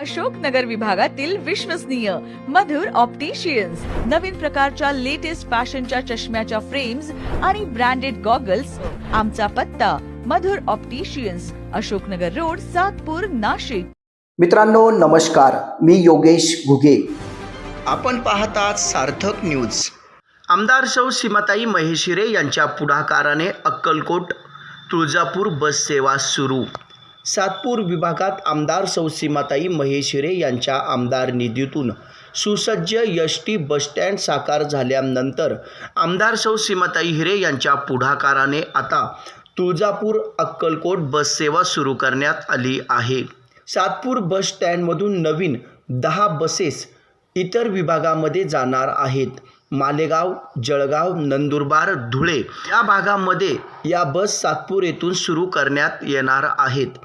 अशोकनगर विभागातील विश्वसनीय मधुर ऑप्टिशियन्स नवीन प्रकारच्या लेटेस्ट फॅशनच्या चष्म्याच्या फ्रेम्स आणि ब्रँडेड गॉगल्स आमचा पत्ता मधुर ऑप्टिशियन्स अशोकनगर रोड सातपूर नाशिक. मित्रांनो नमस्कार. मी योगेश घुगे. आपण पाहतात सार्थक न्यूज आमदार सौ सीमाताई महेशिरे यांच्या पुढाकाराने अक्कलकोट तुळजापूर बस सेवा सुरू. सातपूर विभागात आमदार सौसीमाताई महेशिरे यांच्या आमदार निधीतून सुसज्ज एस टी बसस्टँड साकार झाल्यानंतर आमदार सौ सीमाताई हिरे यांच्या पुढाकाराने आता तुळजापूर अक्कलकोट बस सेवा सुरू करण्यात आली आहे. सातपूर बस स्टँडमधून नवीन दहा बसेस इतर विभागामध्ये जाणार आहेत. मालेगाव जळगाव नंदुरबार धुळे या भागामध्ये या बस सातपूर येथून सुरू करण्यात येणार आहेत.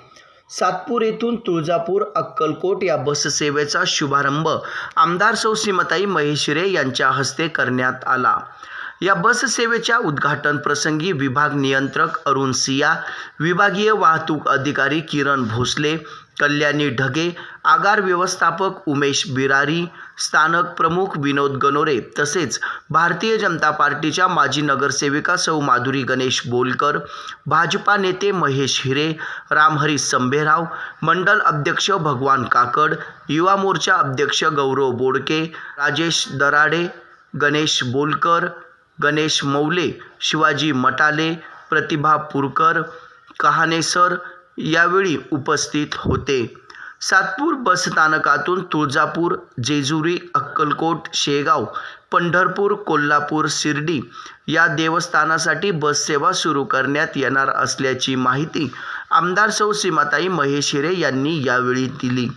सातपूर येथून तुळजापूर अक्कलकोट या बससेवेचा शुभारंभ आमदार सौ श्रीमताई महेशिरे यांच्या हस्ते करण्यात आला. या बससेवेच्या उद्घाटन प्रसंगी विभाग नियंत्रक अरुण सिया विभागीय वाहतूक अधिकारी किरण भोसले कल्याणी ढगे आगार व्यवस्थापक उमेश बिरारी स्थानक प्रमुख विनोद गनोरे तसेच भारतीय जनता पार्टीच्या माजी नगरसेविका सौ माधुरी गणेश बोलकर भाजपा नेते महेश हिरे रामहरी संभेराव मंडल अध्यक्ष भगवान काकड युवा मोर्चा अध्यक्ष गौरव बोडके राजेश दराडे गणेश बोलकर गणेश मौले शिवाजी मटाले प्रतिभा पुरकर कहाणे सर यावेळी उपस्थित होते. सातपूर बसस्थानकातून तुळजापूर जेजुरी अक्कलकोट शेगाव पंढरपूर कोल्हापूर शिर्डी या देवस्थानासाठी बससेवा सुरू करण्यात येणार असल्याची माहिती आमदार सौ सीमाताई महेशिरे यांनी यावेळी दिली.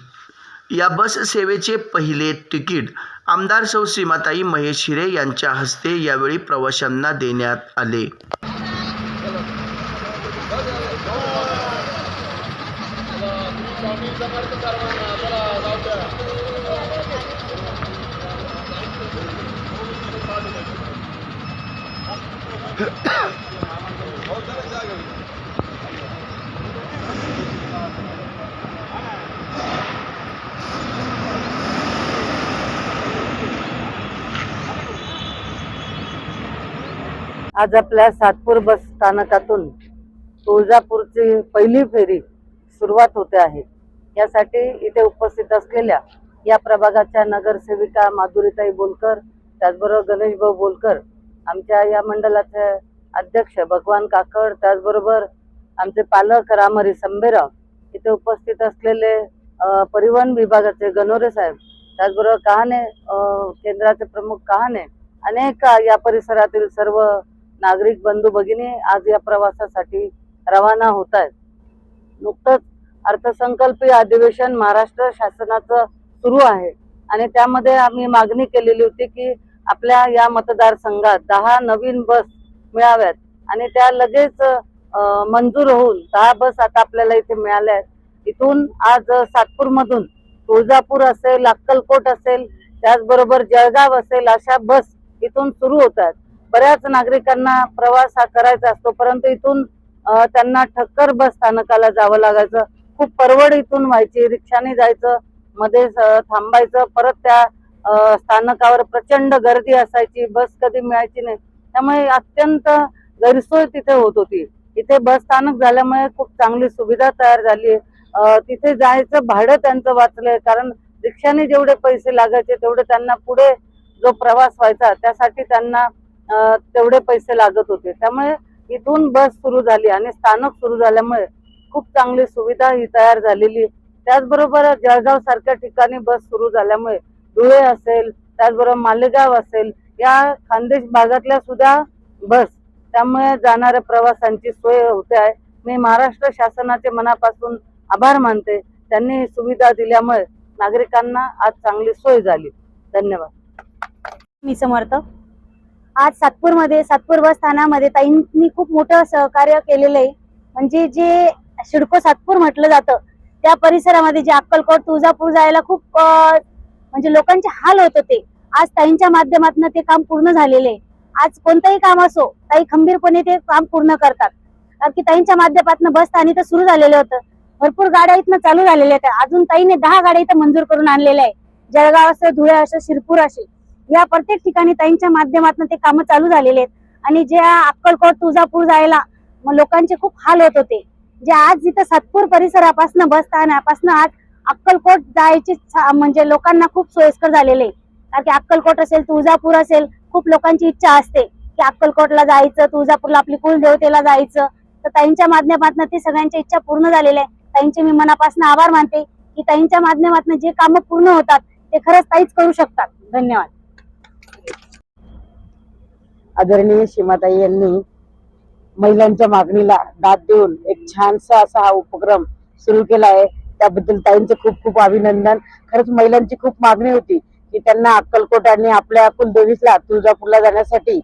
या बससेवेचे पहिले तिकीट आमदार सौ सीमाताई महेश हिरे यांच्या हस्ते यावेळी प्रवाशांना देण्यात आले. आज आपल्या सातपूर बस स्थानकातून तुळजापूरची पहिली फेरी सुरुवात होते आहे. यासाठी इथे उपस्थित असलेल्या या प्रभागाच्या नगरसेविका माधुरीताई बोलकर त्याचबरोबर गणेशभाऊ बोलकर आमच्या या मंडळाचे अध्यक्ष भगवान काकड त्याचबरोबर आमचे पालक रामहरी संभेराव इथे उपस्थित असलेले परिवहन विभागाचे गणोरे साहेब त्याचबरोबर कहाणे केंद्राचे प्रमुख कहाणे अनेक या परिसरातील सर्व नागरिक बंधू भगिनी आज या प्रवासासाठी रवाना होत आहेत. नुकतंच अर्थसंकल्पीय अधिवेशन महाराष्ट्र शासनाचं सुरू आहे. आणि त्यामध्ये आम्ही मागणी केलेली होती की आपल्या या मतदारसंघात दहा नवीन बस मिळाव्यात. आणि त्या लगेच मंजूर होऊन दहा बस आता आपल्याला इथे मिळाल्या आहेत. इथून आज सातपूरमधून तुळजापूर असेल अक्कलकोट असेल त्याचबरोबर जळगाव असेल अशा बस इथून सुरू होतात बऱ्याच नागरिकांना प्रवास हा करायचा असतो परंतु इथून त्यांना ठक्कर बस स्थानकाला जावं लागायचं. खूप परवड इथून व्हायची. रिक्षाने जायचं मध्ये थांबायचं परत त्या स्थानकावर प्रचंड गर्दी असायची. बस कधी मिळायची नाही. त्यामुळे अत्यंत गैरसोय तिथे होत होती. इथे बस स्थानक झाल्यामुळे खूप चांगली सुविधा तयार झाली. तिथे जायचं भाडं त्यांचं वाचलंय. कारण रिक्षाने जेवढे पैसे लागायचे तेवढे त्यांना पुढे जो प्रवास व्हायचा त्यासाठी त्यांना तेवढे पैसे लागत होते. त्यामुळे इथून बस सुरू झाली आणि स्थानक सुरू झाल्यामुळे खूप चांगली सुविधा ही तयार झालेली त्याचबरोबर जळगाव सारख्या ठिकाणी बस सुरू झाल्यामुळे धुळे असेल त्याचबरोबर मालेगाव असेल या खानदेश भागातल्या सुद्धा बस त्यामुळे जाणाऱ्या प्रवासांची सोय होते आहे. मी महाराष्ट्र शासनाचे मनापासून आभार मानते. त्यांनी ही सुविधा दिल्यामुळे नागरिकांना आज चांगली सोय झाली. धन्यवाद. मी समर्थ. आज सातपूरमध्ये सातपूर बस स्थानामध्ये ताईंनी खूप मोठं सहकार्य केलेलं आहे. म्हणजे जे शिडको सातपूर म्हटलं जातं. त्या परिसरामध्ये जे अक्कलकोट तुळजापूर जायला खूप म्हणजे लोकांचे हाल होत होते. आज ताईंच्या माध्यमातून ते काम पूर्ण झालेले आज कोणतंही काम असो ताई खंबीरपणे ते काम पूर्ण करतात. कारण की ताईंच्या माध्यमातून बस स्थानी तर सुरू झालेलं होतं. भरपूर गाड्या इथनं चालू झालेल्या आहेत. अजून ताईने दहा गाड्या इथं मंजूर करून आणलेल्या आहे जळगाव असं धुळे असं शिरपूर असे. या प्रत्येक ठिकाणी ताईंच्या माध्यमातून ते कामं चालू झालेले आहेत. आणि जे अक्कलकोट तुळजापूर जायला मग लोकांचे खूप हाल होत होते. जे आज जिथं सातपूर परिसरापासून बस स्थानापासून आज अक्कलकोट जायची म्हणजे लोकांना खूप सोयीस्कर झालेले आहे. कारण की अक्कलकोट असेल तुळजापूर असेल खूप लोकांची इच्छा असते की अक्कलकोटला जायचं तुळजापूरला आपली कुलदेवतेला जायचं. तर ताईंच्या माध्यमातून ती सगळ्यांच्या इच्छा पूर्ण झालेल्या आहे. ताईंचे मी मनापासून आभार मानते की ताईंच्या माध्यमातून जे कामं पूर्ण होतात ते खरंच ताईच करू शकतात. धन्यवाद. आदरणीय सीमाताई यांनी महिलांच्या मागणीला दाद देऊन एक छानसा असा हा उपक्रम सुरू केला आहे त्याबद्दल ताईंचे खूप खूप अभिनंदन. खरंच महिलांची खूप मागणी होती की त्यांना अक्कलकोट आणि आपल्या कुलदेवीसला तुळजापूरला जाण्यासाठी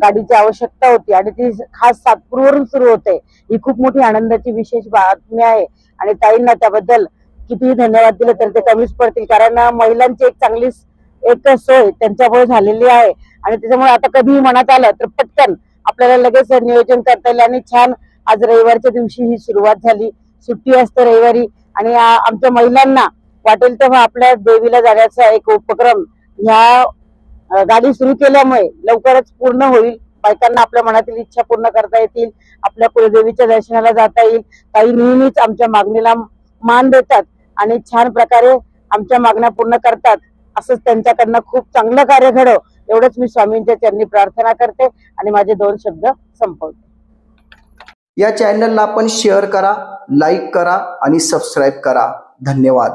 गाडीची आवश्यकता होती आणि ती खास सातपूरवरून सुरू होते. ही खूप मोठी आनंदाची विशेष बातमी आहे आणि ताईंना त्याबद्दल कितीही धन्यवाद दिले तर ते कमीच पडतील. कारण महिलांची एक चांगली एक सोय त्यांच्यामुळे झालेली आहे. आणि त्याच्यामुळे आता कधीही मनात आलं तर पटकन आपल्याला लगेच नियोजन करता येईल आणि छान आज रविवारच्या दिवशी ही सुरुवात झाली. सुट्टी असते रविवारी आणि आमच्या महिलांना वाटेल तेव्हा आपल्या देवीला जाण्याचा एक उपक्रम ह्या गाडी सुरू केल्यामुळे लवकरच पूर्ण होईल. बायकांना आपल्या मनातील इच्छा पूर्ण करता येतील. आपल्या कुलदेवीच्या दर्शनाला जाता येईल. काही नेहमीच आमच्या मागणीला मान देतात आणि छान प्रकारे आमच्या मागण्या पूर्ण करतात. असंच त्यांच्याकडनं खूप चांगलं कार्य घडव. एवढंच मी स्वामींच्या चरणी प्रार्थना करते आणि माझे दोन शब्द संपवते. या चॅनलला आपण शेअर करा लाईक करा आणि सबस्क्राईब करा. धन्यवाद.